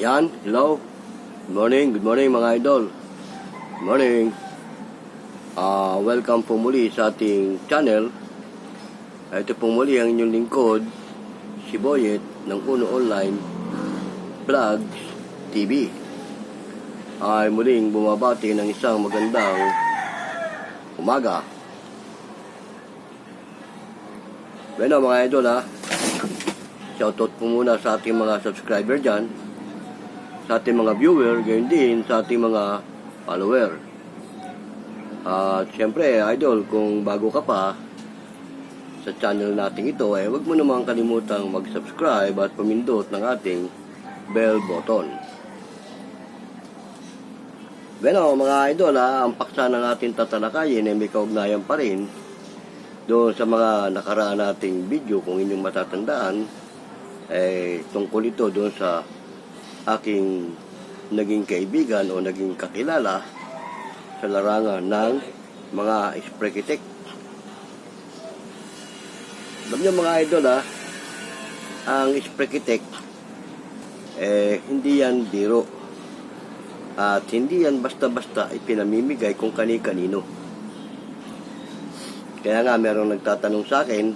Yan, hello. Good morning, good morning mga idol. Good morning. Ah, welcome po muli sa ating channel. Ito po muli ang inyong lingkod, si Boyet ng Uno Online Vlogs TV. Ay muling bumabati ng isang magandang umaga. Bueno mga idol ha, shoutout po muna sa ating mga subscriber dyan, sa ating mga viewer, gayon din sa ating mga follower. At syempre, idol, kung bago ka pa sa channel natin ito, eh, huwag mo namang kalimutang mag-subscribe at pamindot ng ating bell button. Bueno, mga idol, ha, ang paksa ng ating tatalakayin ay may kaugnayan pa rin doon sa mga nakaraan nating video kung inyong matatandaan eh tungkol ito doon sa aking naging kaibigan o naging kakilala sa larangan ng mga sprekitek. Alam niyo mga idol ha, ang sprekitek eh hindi yan biro at hindi yan basta-basta ipinamimigay kung kani-kanino. Kaya nga merong nagtatanong sa akin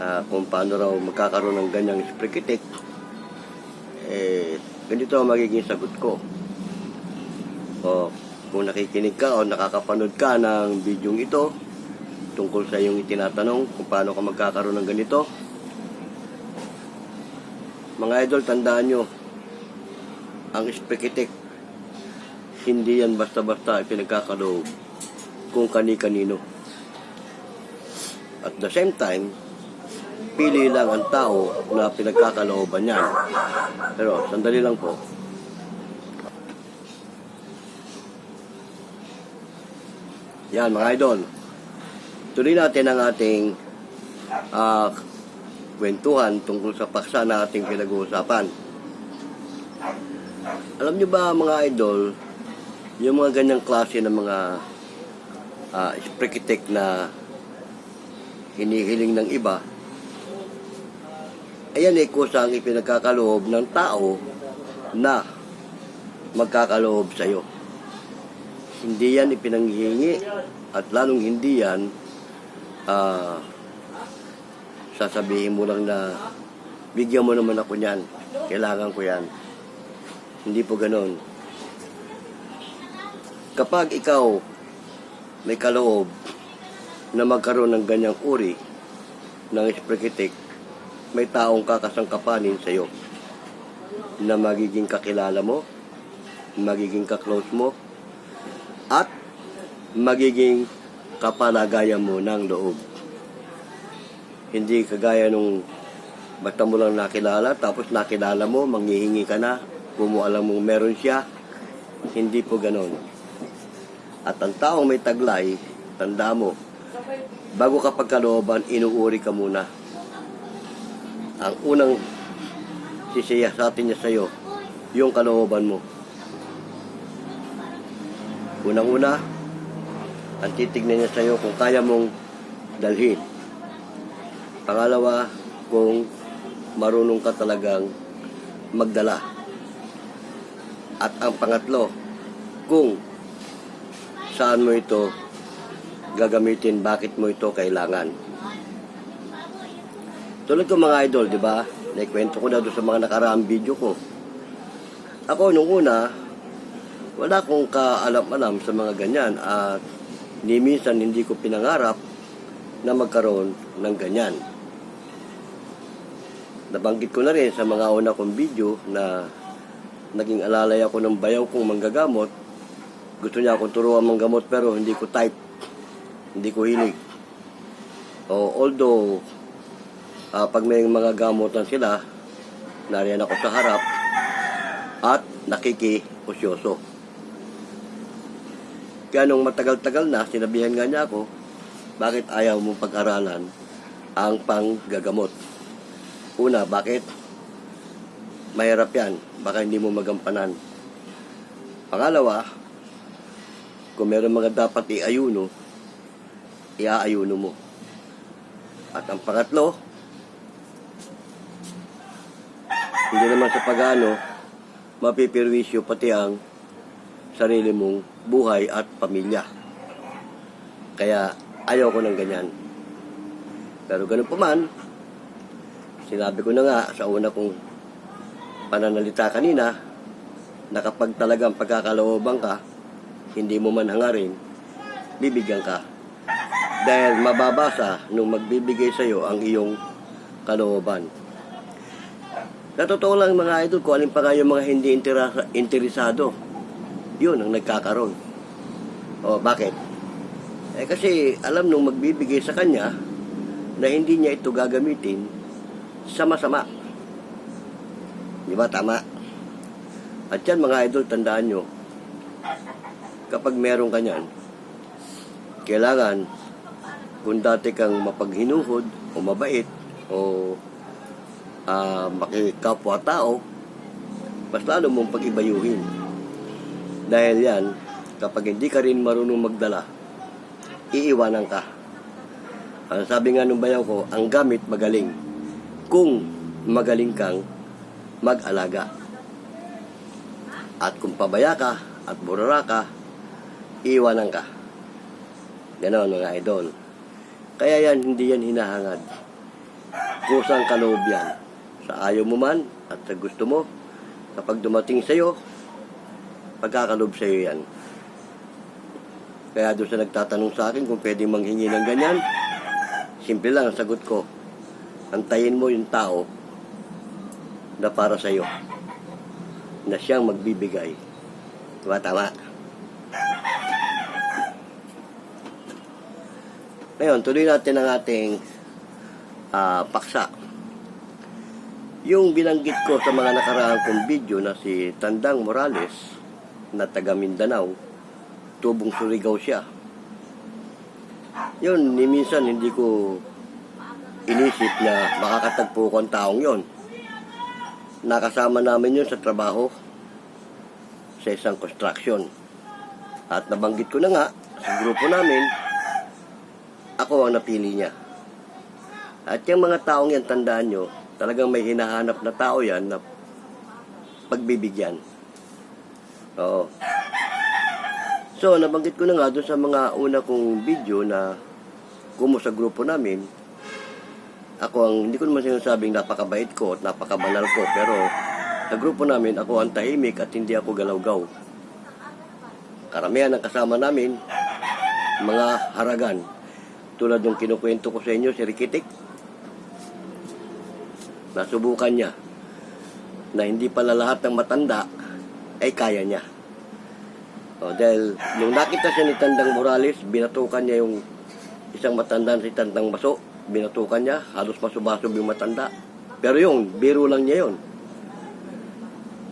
ah, kung paano raw magkakaroon ng ganyang sprekitik. Eh, ganito ang magiging sagot ko. O, kung nakikinig ka o nakakapanood ka ng video ito tungkol sa iyong itinatanong kung paano ka magkakaroon ng ganito, mga idol, tandaan nyo, ang sprekitik, hindi yan basta-basta ipinagkakaloob kung kani-kanino. At the same time, pili lang ang tao na pinagkakalooban niya. Pero, sandali lang po. Yan, mga idol. Tuloy natin ang ating ah, kwentuhan tungkol sa paksa na ating pinag-uusapan. Alam nyo ba, mga idol, yung mga ganyang klase ng mga uh, sprekitek na hinihiling ng iba, ayan eh kusang ipinagkakaloob ng tao na magkakaloob sa iyo. Hindi yan ipinanghihingi at lalong hindi yan ah, sasabihin mo lang na bigyan mo naman ako niyan. Kailangan ko yan. Hindi po ganon. Kapag ikaw may kaloob na magkaroon ng ganyang uri ng sprekitik, may taong kakasangkapanin sa iyo na magiging kakilala mo, magiging kaklose mo, at magiging kapalagayan mo ng loob. Hindi kagaya nung basta mo lang nakilala, tapos nakilala mo, manghihingi ka na, kung mo meron siya, hindi po ganon. At ang taong may taglay, tanda mo, bago ka pagkalooban, inuuri ka muna. Ang unang sisiya sa atin niya sa'yo, yung kalooban mo. Unang-una, ang titignan niya sa'yo kung kaya mong dalhin. Pangalawa, kung marunong ka talagang magdala. At ang pangatlo, kung saan mo ito gagamitin, bakit mo ito kailangan. Tulad ko mga idol, di ba? Naikwento ko na doon sa mga nakaraang video ko. Ako nung una, wala akong kaalam-alam sa mga ganyan at ni minsan hindi ko pinangarap na magkaroon ng ganyan. Nabanggit ko na rin sa mga una kong video na naging alalay ako ng bayaw kong manggagamot. Gusto niya akong turuan manggamot pero hindi ko type. Hindi ko hilig. O, although, ah, pag may mga gamutan sila, nariyan ako sa harap at nakikiusyoso. Kaya nung matagal-tagal na, sinabihan nga niya ako, bakit ayaw mong pag-aralan ang panggagamot? Una, bakit? Mahirap yan. Baka hindi mo magampanan. Pangalawa, kung meron mga dapat iayuno, iaayuno mo. At ang pangatlo, hindi naman sa pagano, mapipirwisyo pati ang sarili mong buhay at pamilya. Kaya ayaw ko ng ganyan. Pero ganun pa man, sinabi ko na nga sa una kong pananalita kanina, na kapag talagang pagkakalooban ka, hindi mo man hangarin, bibigyan ka. Dahil mababasa nung magbibigay sa iyo ang iyong kalooban. Sa totoo lang mga idol, kung alin pa nga yung mga hindi interesa- interesado, yun ang nagkakaroon. O, bakit? Eh kasi alam nung magbibigay sa kanya na hindi niya ito gagamitin sa masama. Di ba? Tama. At yan mga idol, tandaan nyo, kapag meron ka niyan, kailangan kung dati kang mapaghinuhod o mabait o ah makikapwa-tao, mas lalo mong pag-ibayuhin. Dahil yan, kapag hindi ka rin marunong magdala, iiwanan ka. Ang sabi nga nung bayaw ko, ang gamit magaling. Kung magaling kang mag-alaga. At kung pabaya ka at burara ka, iiwanan ka. Ganon mga idol. Kaya yan, hindi yan hinahangad. Kusang kaloob yan. Sa ayaw mo man at sa gusto mo, kapag dumating sa'yo, pagkakaloob sa'yo yan. Kaya doon sa nagtatanong sa akin kung pwedeng manghingi ng ganyan, simple lang ang sagot ko. Antayin mo yung tao na para sa'yo. Na siyang magbibigay. Diba tama? Ngayon, tuloy natin ang ating ah, paksa. Yung binanggit ko sa mga nakaraang kong video na si Tandang Morales na taga Mindanao, tubong Surigao siya. Yun, ni minsan hindi ko inisip na makakatagpo ko ang taong yon. Nakasama namin yun sa trabaho sa isang construction. At nabanggit ko na nga sa grupo namin, ako ang napili niya. At yung mga taong yan, tandaan nyo, talagang may hinahanap na tao yan na pagbibigyan. Oo. So, nabanggit ko na nga doon sa mga una kong video na kumo sa grupo namin, ako ang, hindi ko naman sinasabing napakabait ko at napakabanal ko, pero sa grupo namin, ako ang tahimik at hindi ako galaw-gaw. Karamihan ng kasama namin, mga haragan. Tulad ng kinukwento ko sa inyo, si Rikitik. Nasubukan niya na hindi pala lahat ng matanda ay kaya niya. O, dahil nung nakita siya ni Tandang Morales, binatukan niya yung isang matanda si Tandang Baso. Binatukan niya, halos masubasob yung matanda. Pero yung, biro lang niya yun.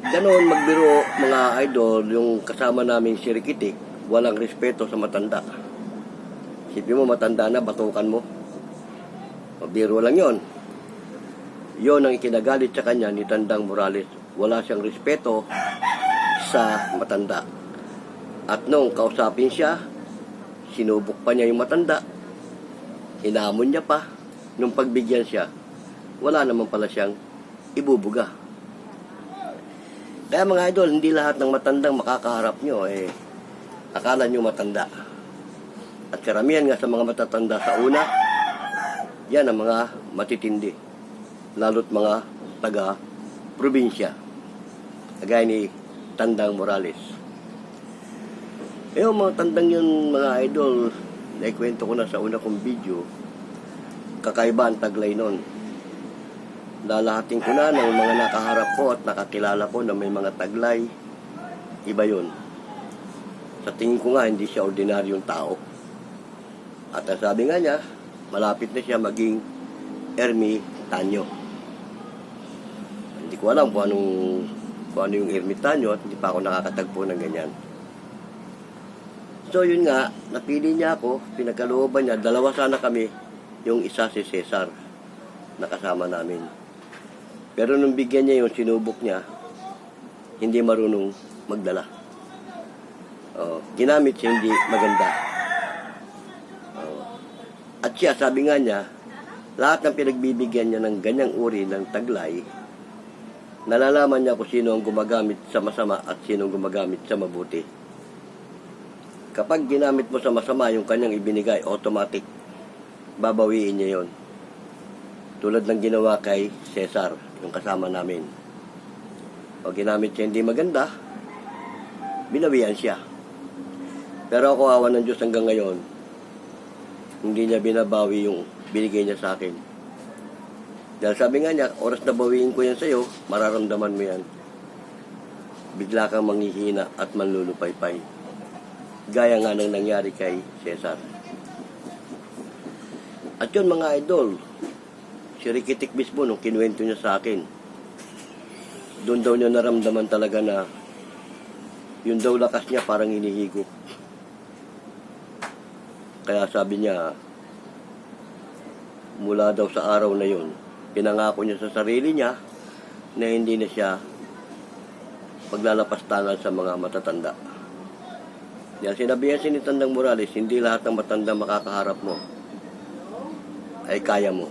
Ganon magbiro mga idol, yung kasama namin si Rikitik, walang respeto sa matanda. Isipin mo, matanda na, batukan mo. O, biro lang yon. Yon ang ikinagalit sa kanya ni Tandang Morales. Wala siyang respeto sa matanda. At nung kausapin siya, sinubok pa niya yung matanda. Inamon niya pa. Nung pagbigyan siya, wala naman pala siyang ibubuga. Kaya mga idol, hindi lahat ng matandang makakaharap nyo, eh, akala nyo matanda. At karamihan nga sa mga matatanda sa una, yan ang mga matitindi. Lalo't mga taga-probinsya. Kagaya ni Tandang Morales. Eh, mga tandang yun, mga idol, naikwento ko na sa una kong video, kakaiba ang taglay nun. Lalahatin ko na ng mga nakaharap ko at nakakilala ko na may mga taglay. Iba yun. Sa tingin ko nga, hindi siya ordinaryong tao. At ang sabi nga niya, malapit na siya maging ermitanyo. Hindi ko alam kung anong kung ano yung ermitanyo at hindi pa ako nakakatagpo ng ganyan. So yun nga, napili niya ako, pinagkalooban niya, dalawa sana kami, yung isa si Cesar, nakasama namin. Pero nung bigyan niya yung sinubok niya, hindi marunong magdala. Oh, ginamit siya hindi maganda. Oh. At siya, sabi nga niya, lahat ng pinagbibigyan niya ng ganyang uri ng taglay, nalalaman niya kung sino ang gumagamit sa masama at sino ang gumagamit sa mabuti. Kapag ginamit mo sa masama yung kanyang ibinigay, automatic, babawiin niya yon. Tulad ng ginawa kay Cesar, yung kasama namin. Pag ginamit siya hindi maganda, binawian siya. Pero ako awa ng Diyos hanggang ngayon, hindi niya binabawi yung binigay niya sa akin. Dahil sabi nga niya, oras na bawiin ko yan sa'yo, mararamdaman mo yan. Bigla kang manghihina at manlulupaypay. Gaya nga ng nangyari kay Cesar. At yun mga idol, si Rikitik mismo nung kinuwento niya sa akin, doon daw niya naramdaman talaga na yung daw lakas niya parang hinihigop. Kaya sabi niya, mula daw sa araw na yun, pinangako niya sa sarili niya na hindi na siya paglalapastangan sa mga matatanda. Yan, sinabihan si ni Tandang Morales, hindi lahat ng matanda makakaharap mo ay kaya mo.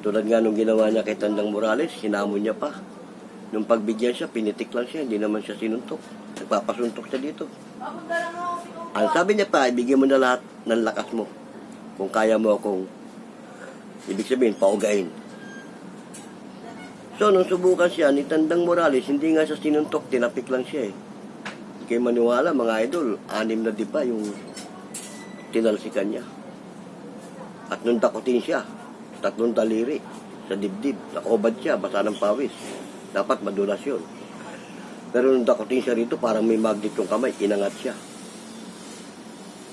Tulad nga nung ginawa niya kay Tandang Morales, hinamon niya pa. Nung pagbigyan siya, pinitik lang siya, hindi naman siya sinuntok. Nagpapasuntok siya dito. Ang sabi niya pa, ibigay mo na lahat ng lakas mo. Kung kaya mo akong, ibig sabihin, paugain. So, nung subukan siya ni Tandang Morales, hindi nga siya sinuntok, tinapik lang siya eh. Kayo maniwala, mga idol, anim na di ba yung tinalsikan niya. At nung takutin siya, tatlong daliri sa dibdib, nakobad siya, basa ng pawis. Dapat madulas yun. Pero nung takutin siya rito, parang may magnet yung kamay, inangat siya.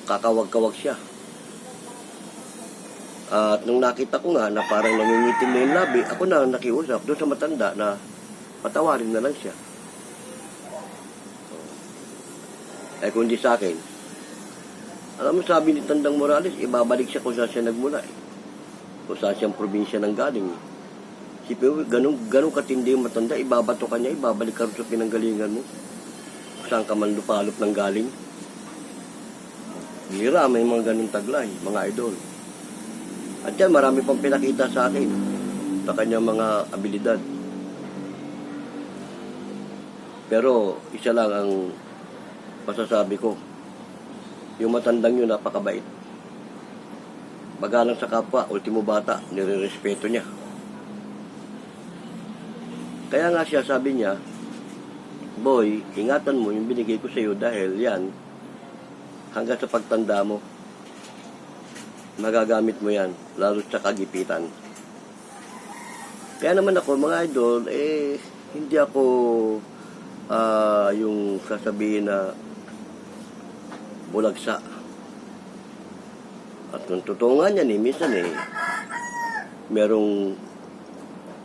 Kakawag-kawag siya. At nung nakita ko nga na parang nangingitim na yung labi, ako na nakiusap doon sa matanda na patawarin na lang siya. Eh kung di sa akin, alam mo sabi ni Tandang Morales, ibabalik siya kung saan siya nagmula eh. Kung saan siyang probinsya nang galing eh. Si Pewe, ganun, ganun katindi yung matanda, ibabato ka niya, ibabalik ka sa pinanggalingan mo. Saan ka man lupalop ng galing. Hira, may mga ganun taglay, mga idol. At yan, marami pang pinakita sa akin sa kanyang mga abilidad. Pero, isa lang ang masasabi ko. Yung matandang yun, napakabait. Magalang sa kapwa, ultimo bata, nire-respeto niya. Kaya nga siya sabi niya, Boy, ingatan mo yung binigay ko sa iyo dahil yan, hanggang sa pagtanda mo, magagamit mo yan, lalo sa kagipitan. Kaya naman ako, mga idol, eh, hindi ako ah, yung sasabihin na bulagsa. At kung totoo nga yan, eh, minsan eh, merong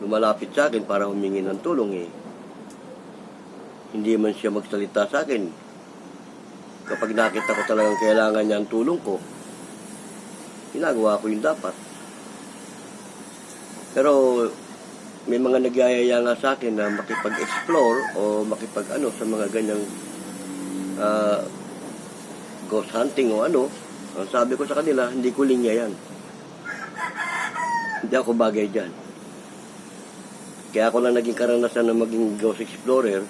lumalapit sa akin para humingi ng tulong eh. Hindi man siya magsalita sa akin. Kapag nakita ko talagang kailangan niya ang tulong ko, ginagawa ko yung dapat. Pero may mga nagyayaya nga sa akin na makipag-explore o makipag ano sa mga ganyang ah, ghost hunting o ano. Ang sabi ko sa kanila, hindi ko linya yan. Hindi ako bagay dyan. Kaya ako lang naging karanasan na maging ghost explorer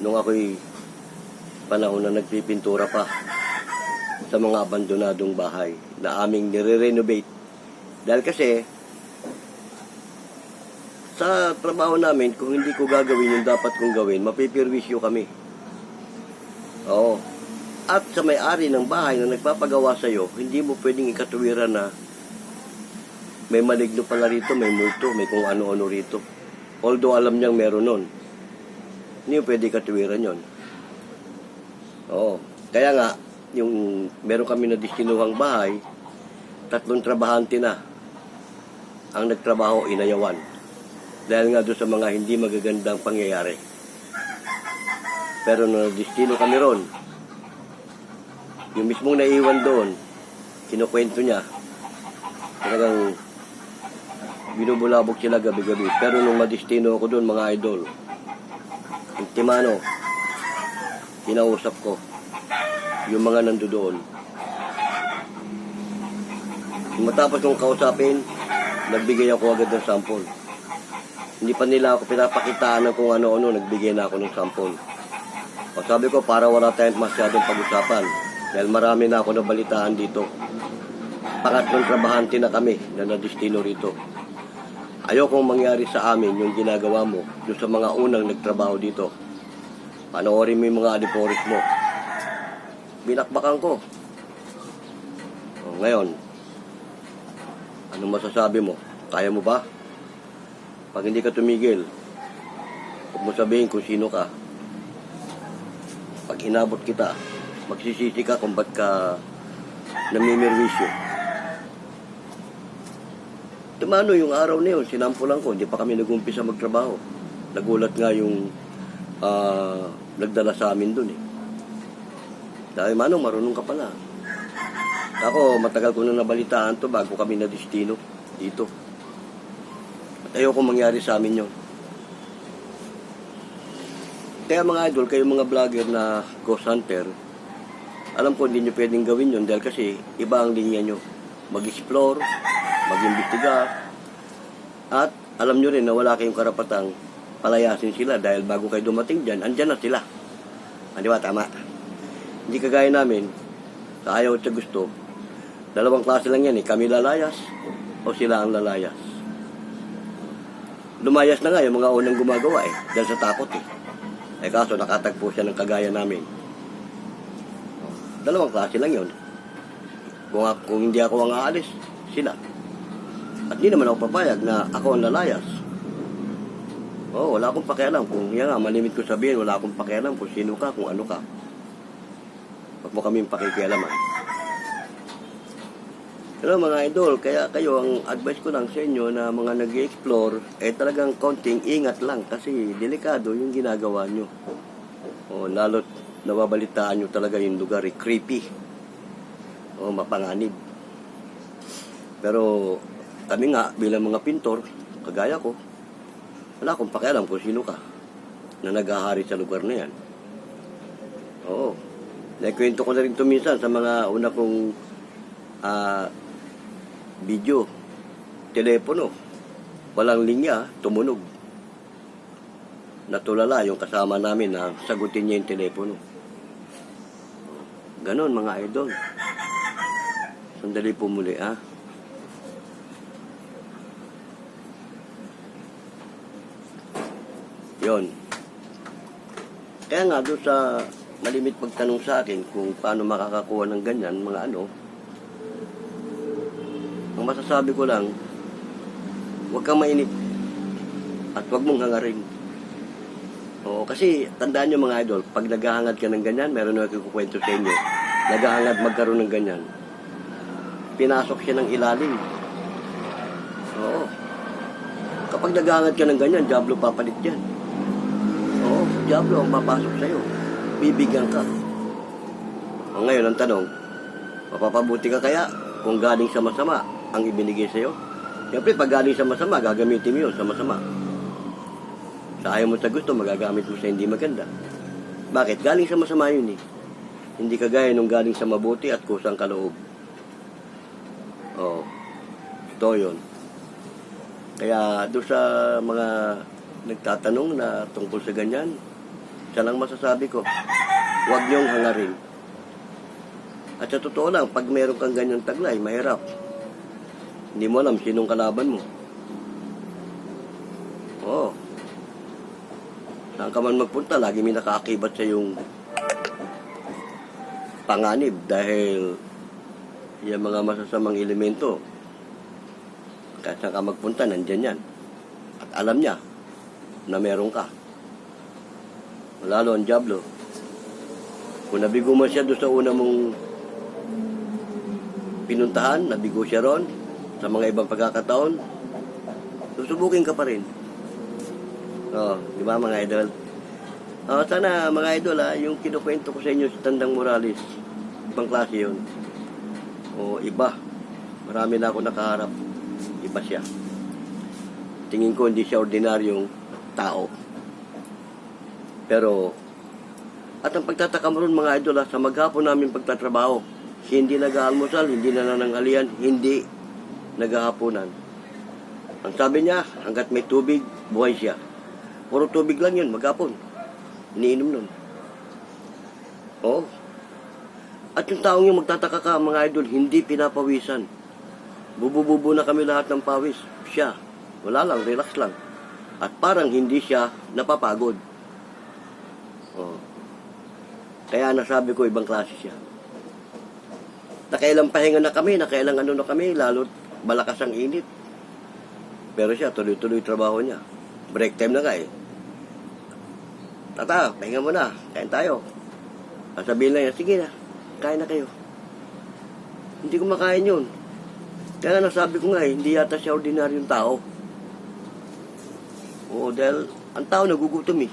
nung ako'y panahon na nagpipintura pa sa mga abandonadong bahay na aming nire-renovate. Dahil kasi, sa trabaho namin, kung hindi ko gagawin yung dapat kong gawin, mapipirwisyo kami. Oo. At sa may-ari ng bahay na nagpapagawa sa'yo, hindi mo pwedeng ikatuwiran na may maligno pala rito, may multo, may kung ano-ano rito. Although alam niyang meron nun. Hindi mo pwede ikatuwiran yon. Oo. Kaya nga, yung meron kami na destinuhang bahay, tatlong trabahante na ang nagtrabaho inayawan. Dahil nga doon sa mga hindi magagandang pangyayari. Pero nung destino kami ron, yung mismong naiwan doon, kinukwento niya, talagang binubulabog sila gabi-gabi. Pero nung madistino ako doon, mga idol, yung timano, kinausap ko, yung mga nandoon. Matapos kong kausapin, nagbigay ako agad ng sample. Hindi pa nila ako pinapakitaan ng kung ano-ano, nagbigay na ako ng sampon. O sabi ko, para wala tayong masyadong pag-usapan. Dahil marami na ako nabalitaan dito. Pangatlong trabahante na kami na nadistino rito. Ayokong mangyari sa amin yung ginagawa mo yung sa mga unang nagtrabaho dito. Panoorin mo yung mga adiporis mo. Binakbakan ko. O, ngayon, ano masasabi mo? Kaya mo ba? Pag hindi ka tumigil, huwag mo sabihin kung sino ka. Pag inabot kita, magsisisi ka kung ba't ka namimirwisyo. Tumano yung araw na yun, sinampulan ko, hindi pa kami nag-umpisa magtrabaho. Nagulat nga yung ah, nagdala sa amin dun eh. Dahil manong, marunong ka pala. Ako, matagal ko na nabalitaan to bago kami na destino dito. At ayoko mangyari sa amin yun. Kaya mga idol, kayo mga vlogger na ghost hunter, alam ko hindi nyo pwedeng gawin yun dahil kasi iba ang linya nyo. Mag-explore, mag-imbestiga, at alam nyo rin na wala kayong karapatang palayasin sila dahil bago kayo dumating dyan, andyan na sila. Ah, di ba? Tama. Hindi kagaya namin, sa ayaw at sa gusto, dalawang klase lang yan eh, kami lalayas o sila ang lalayas. Lumayas na nga yung mga unang gumagawa eh, dahil sa takot eh. Eh kaso nakatagpo siya ng kagaya namin. Dalawang klase lang yun. Kung, ako- kung hindi ako ang aalis, sila. At hindi naman ako papayag na ako ang lalayas. Oo, wala akong pakialam. Kung yan nga, malimit ko sabihin, wala akong pakialam kung sino ka, kung ano ka. Huwag mo kaming pakikialaman. Pero mga idol, kaya kayo, ang advice ko lang sa inyo na mga nag explore eh talagang konting ingat lang kasi delikado yung ginagawa nyo. O, lalo't nababalitaan nyo talaga yung lugar, eh, creepy. O, mapanganib. Pero kami nga, bilang mga pintor, kagaya ko, wala akong pakialam kung sino ka na naghahari sa lugar na yan. Oo. Naikwento ko na rin ito minsan sa mga una kong ah, video, telepono. Walang linya, tumunog. Natulala yung kasama namin na sagutin niya yung telepono. Ganon mga idol. Sandali po muli ah. Yon. Kaya nga doon sa malimit pagtanong sa akin kung paano makakakuha ng ganyan, mga ano, ang masasabi ko lang, huwag kang mainip at huwag mong hangarin. Oo, kasi tandaan nyo mga idol, pag naghahangad ka ng ganyan, meron na kukwento sa inyo, naghahangad magkaroon ng ganyan, pinasok siya ng ilalim. Oo. Kapag naghahangad ka ng ganyan, Diablo papalit yan. Oo, Diablo ang papasok sa'yo. Bibigyan ka. O ngayon, ang tanong, mapapabuti ka kaya kung galing sa masama ang ibinigay sa'yo? Siyempre, pag galing sa masama, gagamitin mo yun sa masama. Sa ayaw mo sa gusto, magagamit mo sa hindi maganda. Bakit? Galing sa masama yun eh. Hindi kagaya nung galing sa mabuti at kusang kaloob. Oo. Ito yun. Kaya doon sa mga nagtatanong na tungkol sa ganyan, siya lang masasabi ko, huwag niyong hangarin. At sa totoo lang, pag meron kang ganyang taglay, mahirap. Hindi mo alam sinong kalaban mo. Oo. Saan ka man magpunta, lagi may nakaakibat sa yung panganib dahil yung mga masasamang elemento kahit saan ka magpunta, nandyan yan. At alam niya na meron ka. Lalo ang Diablo. Kung nabigo mo siya doon sa una mong pinuntahan, nabigo siya ron, sa mga ibang pagkakataon, susubukin ka pa rin. Oo, di ba mga idol? Oh, sana mga idol ha, yung kinukwento ko sa inyo si Tandang Morales, ibang klase yun. O iba, marami na ako nakaharap, iba siya. Tingin ko hindi siya ordinaryong tao. Pero, at ang pagtataka mo ron mga idol ha, sa maghapon namin pagtatrabaho, hindi nag-aalmusal, hindi nananangalian, hindi naghahaponan. Ang sabi niya, hanggat may tubig, buhay siya. Puro tubig lang yun, maghapon. Iniinom nun. Oo. At yung taong yung magtataka ka, mga idol, hindi pinapawisan. Bubububo na kami lahat ng pawis. Siya, wala lang, relax lang. At parang hindi siya napapagod. Oo. Kaya nasabi ko, ibang klase siya. Nakailang pahinga na kami, nakailang ano na kami, lalo malakas ang init. Pero siya, tuloy-tuloy trabaho niya. Break time na nga eh. Tata, pahinga mo na. Kain tayo. Sasabihin lang niya, sige na, kain na kayo. Hindi ko makain yun. Kaya nasabi ko nga eh, hindi yata siya ordinaryong tao. Oo, dahil ang tao nagugutom eh.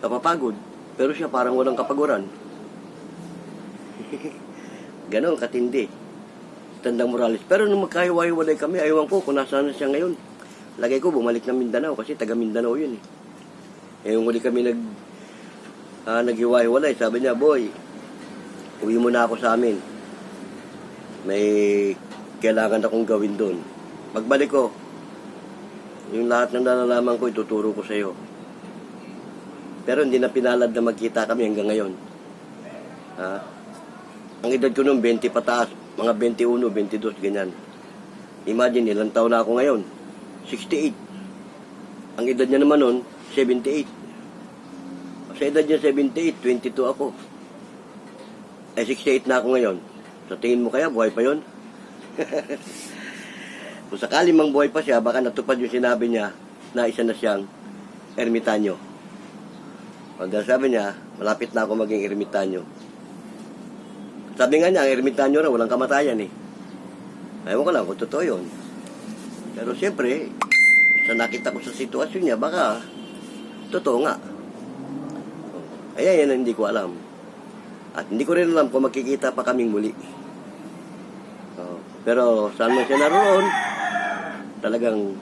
Kapapagod. Pero siya parang walang kapaguran. Ganon, katindi. Tandang Morales. Pero nung magkahiwa-hiwalay kami, ayawan ko kung nasaan na siya ngayon. Lagay ko, bumalik ng Mindanao kasi taga Mindanao yun eh. Eh, yung huli kami nag, ah, naghiwa-hiwalay, sabi niya, boy, uwi mo na ako sa amin. May kailangan akong gawin doon. Pagbalik ko, yung lahat ng nalalaman ko, ituturo ko sa iyo. Pero hindi na pinalad na magkita kami hanggang ngayon. Ha? Ang edad ko noon, 20 pataas. Mga 21, 22, ganyan. Imagine, ilang taon na ako ngayon? 68. Ang edad niya naman noon, 78. Sa edad niya 78, 22 ako. Eh, 68 na ako ngayon. Sa tingin mo kaya, buhay pa yon? Kung sakali mang buhay pa siya, baka natupad yung sinabi niya na isa na siyang ermitanyo. Dahil sabi niya, malapit na ako maging ermitanyo. Sabi nga niya, ang ermitanyo raw, walang kamatayan eh. Ayaw ko lang kung totoo yun. Pero siyempre, sa nakita ko sa sitwasyon niya, baka totoo nga. Ayan, yan ang hindi ko alam. At hindi ko rin alam kung magkikita pa kaming muli. Oh, pero saan man siya naroon, talagang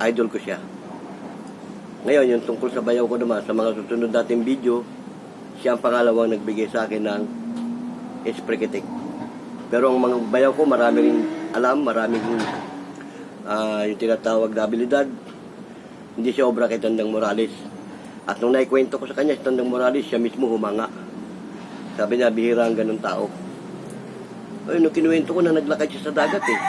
idol ko siya. Ngayon, yung tungkol sa bayaw ko naman, sa mga susunod nating video, siya ang pangalawang nagbigay sa akin ng espreketik. Pero ang mga bayaw ko, marami rin alam, marami rin ah, yung tinatawag na abilidad. Hindi siya obra kay Tandang Morales. At nung naikwento ko sa kanya, si Tandang Morales, siya mismo humanga. Sabi niya, bihira ang ganun tao. Ay, nung kinuwento ko na naglakad siya sa dagat eh.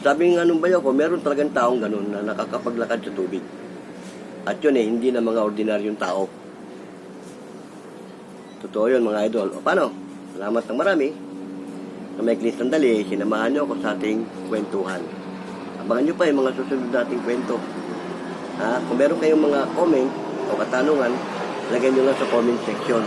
Sabi nga nung bayaw ko, meron talagang taong ganun na nakakapaglakad sa tubig. At yun eh, hindi na mga ordinaryong tao. Totoo yun mga idol. O paano? Salamat ng marami. Na may sandali, sinamahan niyo ako sa ating kwentuhan. Abangan niyo pa yung mga susunod nating kwento. Ha? Kung meron kayong mga comment o katanungan, lagay niyo lang sa comment section.